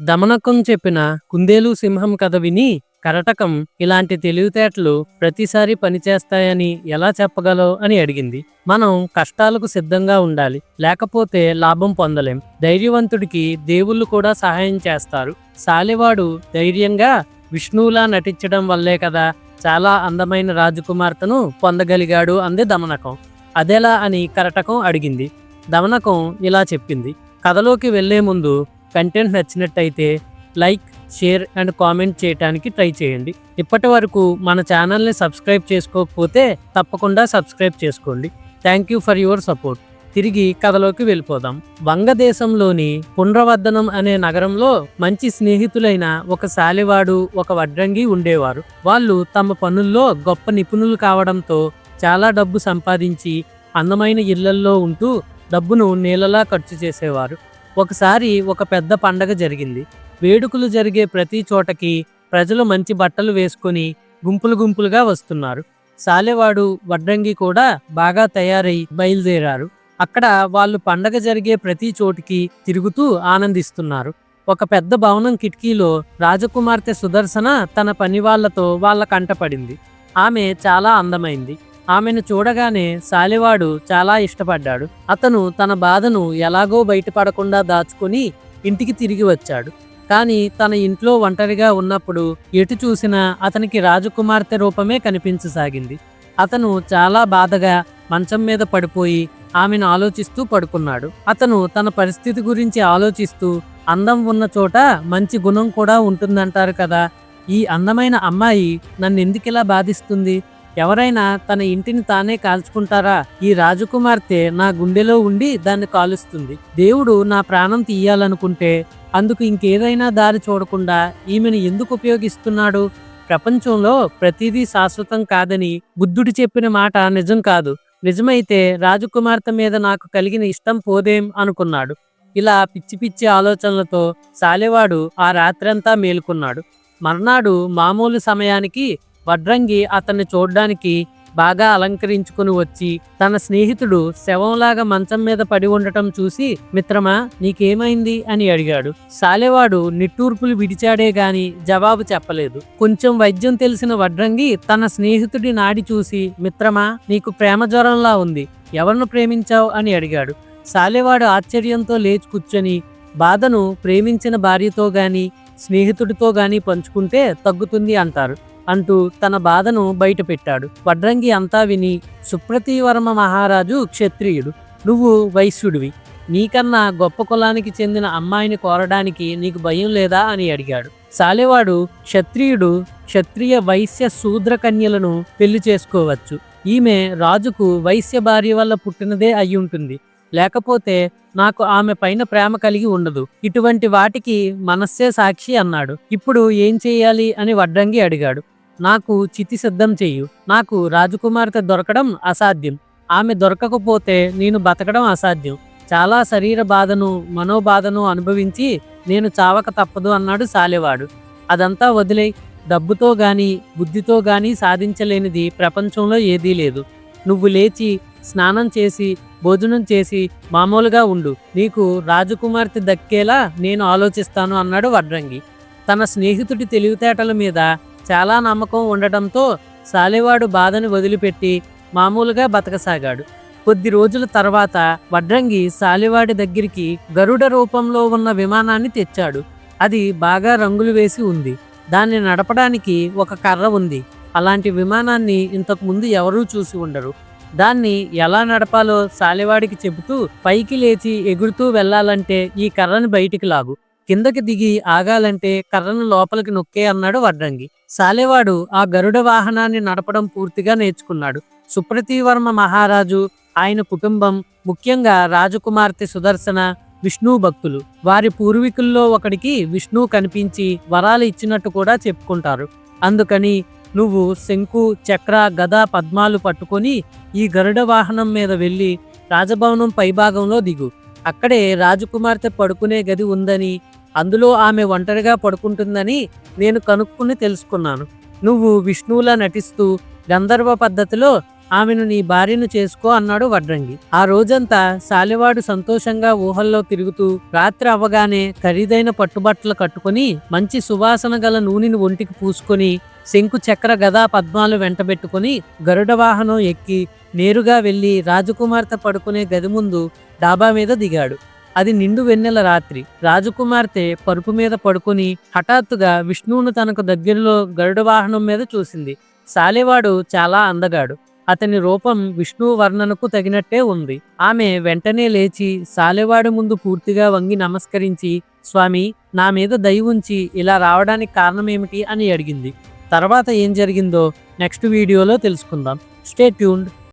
దమనకం చెప్పిన కుందేలు సింహం కథ విని కరటకం ఇలాంటి తెలివితేటలు ప్రతిసారి పనిచేస్తాయని ఎలా చెప్పగలవు అని అడిగింది. మనం కష్టాలకు సిద్ధంగా ఉండాలి. లేకపోతే లాభం పొందలేం. ధైర్యవంతుడికి దేవుళ్ళు కూడా సహాయం చేస్తారు. సాలివాడు ధైర్యంగా విష్ణువులా నటించడం వల్లే కదా చాలా అందమైన రాజకుమార్తెను పొందగలిగాడు అంది దమనకం. అదెలా అని కరటకం అడిగింది. దమనకం ఇలా చెప్పింది. కథలోకి వెళ్ళే ముందు కంటెంట్ నచ్చినట్టయితే లైక్ షేర్ అండ్ కామెంట్ చేయడానికి ట్రై చేయండి. ఇప్పటి వరకు మన ఛానల్ని సబ్స్క్రైబ్ చేసుకోకపోతే తప్పకుండా సబ్స్క్రైబ్ చేసుకోండి. Thank you for your support తిరిగి కథలోకి వెళ్ళిపోదాం. వంగదేశంలోని పునరవర్ధనం అనే నగరంలో మంచి స్నేహితులైన ఒక సాలివాడు ఒక వడ్రంగి ఉండేవారు. వాళ్ళు తమ పనుల్లో గొప్ప నిపుణులు కావడంతో చాలా డబ్బు సంపాదించి అందమైన ఇళ్ళల్లో ఉంటూ డబ్బును నీళ్ళలా ఖర్చు చేసేవారు. ఒకసారి ఒక పెద్ద పండగ జరిగింది. వేడుకలు జరిగే ప్రతి చోటకి ప్రజలు మంచి బట్టలు వేసుకొని గుంపులు గుంపులుగా వస్తున్నారు. సాలెవాడు వడ్రంగి కూడా బాగా తయారై బయలుదేరారు. అక్కడ వాళ్ళు పండగ జరిగే ప్రతి చోటికి తిరుగుతూ ఆనందిస్తున్నారు. ఒక పెద్ద భవనం కిటికీలో రాజకుమార్తె సుదర్శన తన పని వాళ్ళతో వాళ్ళ కంటపడింది ఆమె చాలా అందమైంది. ఆమెను చూడగానే సాలివాడు చాలా ఇష్టపడ్డాడు. అతను తన బాధను ఎలాగో బయటపడకుండా దాచుకొని ఇంటికి తిరిగి వచ్చాడు. కానీ తన ఇంట్లో ఒంటరిగా ఉన్నప్పుడు ఎటు చూసినా అతనికి రాజకుమార్తె రూపమే కనిపించసాగింది. అతను చాలా బాధగా మంచం మీద పడిపోయి ఆమెను ఆలోచిస్తూ పడుకున్నాడు. అతను తన పరిస్థితి గురించి ఆలోచిస్తూ అందం ఉన్న చోట మంచి గుణం కూడా ఉంటుందంటారు కదా! ఈ అందమైన అమ్మాయి నన్ను ఎందుకిలా బాధిస్తుంది? ఎవరైనా తన ఇంటిని తానే కాల్చుకుంటారా? ఈ రాజకుమార్తె నా గుండెలో ఉండి దాన్ని కాలుస్తుంది. దేవుడు నా ప్రాణం తీయాలనుకుంటే అందుకు ఇంకేదైనా దారి చూడకుండా ఈమెను ఎందుకు ఉపయోగిస్తున్నాడు? ప్రపంచంలో ప్రతిదీ శాశ్వతం కాదని బుద్ధుడు చెప్పిన మాట నిజం కాదు. నిజమైతే రాజకుమార్తె మీద నాకు కలిగిన ఇష్టం పోదేం అనుకున్నాడు. ఇలా పిచ్చి పిచ్చి ఆలోచనలతో సాలెవాడు ఆ రాత్రంతా మేలుకున్నాడు. మర్నాడు మామూలు సమయానికి వడ్రంగి అతన్ని చూడ్డానికి బాగా అలంకరించుకుని వచ్చి తన స్నేహితుడు శవంలాగా మంచం మీద పడి ఉండటం చూసి మిత్రమా నీకేమైంది? అని అడిగాడు. సాలెవాడు నిట్టూర్పులు విడిచాడే గాని జవాబు చెప్పలేదు. కొంచెం వైద్యం తెలిసిన వడ్రంగి తన స్నేహితుడి నాడి చూసి మిత్రమా నీకు ప్రేమ జ్వరంలా ఉంది. ఎవరిను ప్రేమించావు? అని అడిగాడు. సాలెవాడు ఆశ్చర్యంతో లేచి కూర్చొని బాధను ప్రేమించిన భార్యతో గాని స్నేహితుడితో గాని పంచుకుంటే తగ్గుతుంది అంటారు. అంటూ తన బాధను బయటపెట్టాడు. వడ్రంగి అంతా విని సుప్రతీవర్మ మహారాజు క్షత్రియుడు. నువ్వు వైశ్యుడివి. నీకన్నా గొప్ప కులానికి చెందిన అమ్మాయిని కోరడానికి నీకు భయం లేదా? అని అడిగాడు. సాలెవాడు క్షత్రియుడు క్షత్రియ వైశ్య శూద్ర కన్యలను పెళ్ళి చేసుకోవచ్చు. ఈమె రాజుకు వైశ్య భార్య వల్ల పుట్టినదే అయి ఉంటుంది లేకపోతే నాకు ఆమె పైన ప్రేమ కలిగి ఉండదు. ఇటువంటి వాటికి మనస్సే సాక్షి అన్నాడు. ఇప్పుడు ఏం చేయాలి అని వడ్డంగి అడిగాడు. నాకు చితి సిద్ధం చెయ్యు. నాకు రాజకుమార్తె దొరకడం అసాధ్యం. ఆమె దొరకకపోతే నేను బతకడం అసాధ్యం. చాలా శరీర బాధను మనోబాధను అనుభవించి నేను చావక తప్పదు అన్నాడు సాలెవాడు. అదంతా వదిలే డబ్బుతో గాని బుద్ధితో గాని సాధించలేనిది ప్రపంచంలో ఏదీ లేదు. నువ్వు లేచి స్నానం చేసి భోజనం చేసి మామూలుగా ఉండు. నీకు రాజకుమార్తె దక్కేలా నేను ఆలోచిస్తాను అన్నాడు వడ్రంగి. తన స్నేహితుడి తెలివితేటల మీద చాలా నమ్మకం ఉండటంతో సాలెవాడు బాధను వదిలిపెట్టి మామూలుగా బతకసాగాడు. కొద్ది రోజుల తర్వాత వడ్రంగి సాలివాడి దగ్గరికి గరుడ రూపంలో ఉన్న విమానాన్ని తెచ్చాడు. అది బాగా రంగులు వేసి ఉంది. దాన్ని నడపడానికి ఒక కర్ర ఉంది. అలాంటి విమానాన్ని ఇంతకు ముందు ఎవరూ చూసి ఉండరు. దాన్ని ఎలా నడపాలో సాలెవాడికి చెబుతూ పైకి లేచి ఎగురుతూ వెళ్ళాలంటే ఈ కర్రని బయటికి లాగు. కిందకి దిగి ఆగాలంటే కర్రను లోపలికి నొక్కే అన్నాడు వడ్రంగి. సాలెవాడు ఆ గరుడ వాహనాన్ని నడపడం పూర్తిగా నేర్చుకున్నాడు. సుప్రతివర్మ మహారాజు ఆయన కుటుంబం ముఖ్యంగా రాజకుమార్తె సుదర్శన విష్ణు భక్తులు. వారి పూర్వీకుల్లో ఒకడికి విష్ణు కనిపించి వరాలు ఇచ్చినట్టు కూడా చెప్పుకుంటారు. అందుకని నువ్వు శంకు చక్ర గద పద్మాలు పట్టుకొని ఈ గరుడ వాహనం మీద వెళ్ళి రాజభవనం పైభాగంలో దిగు. అక్కడే రాజకుమార్తె పడుకునే గది ఉందని అందులో ఆమె ఒంటరిగా పడుకుంటుందని నేను కనుక్కుని తెలుసుకున్నాను. నువ్వు విష్ణువులా నటిస్తూ గంధర్వ పద్ధతిలో ఆమెను నీ భార్యను చేసుకో అన్నాడు వడ్రంగి. ఆ రోజంతా శాలివాడు సంతోషంగా ఊహల్లో తిరుగుతూ రాత్రి అవ్వగానే ఖరీదైన పట్టుబట్టలు కట్టుకొని మంచి సువాసన గల నూనెని ఒంటికి పూసుకొని శంకు చక్ర గదా పద్మాలు వెంటబెట్టుకుని గరుడ వాహనం ఎక్కి నేరుగా వెళ్ళి రాజకుమార్తె పడుకునే గది ముందు డాబా మీద దిగాడు. అది నిండు వెన్నెల రాత్రి. రాజకుమార్తె పరుపు మీద పడుకుని హఠాత్తుగా విష్ణువును తనకు దగ్గరలో గరుడ వాహనం మీద చూసింది. సాలెవాడు చాలా అందగాడు. అతని రూపం విష్ణువు వర్ణనకు తగినట్టే ఉంది. ఆమె వెంటనే లేచి సాలెవాడు ముందు పూర్తిగా వంగి నమస్కరించి స్వామి నా మీద దయ ఉంచి ఇలా రావడానికి కారణమేమిటి? అని అడిగింది. తర్వాత ఏం జరిగిందో నెక్స్ట్ వీడియోలో తెలుసుకుందాం. Stay tuned.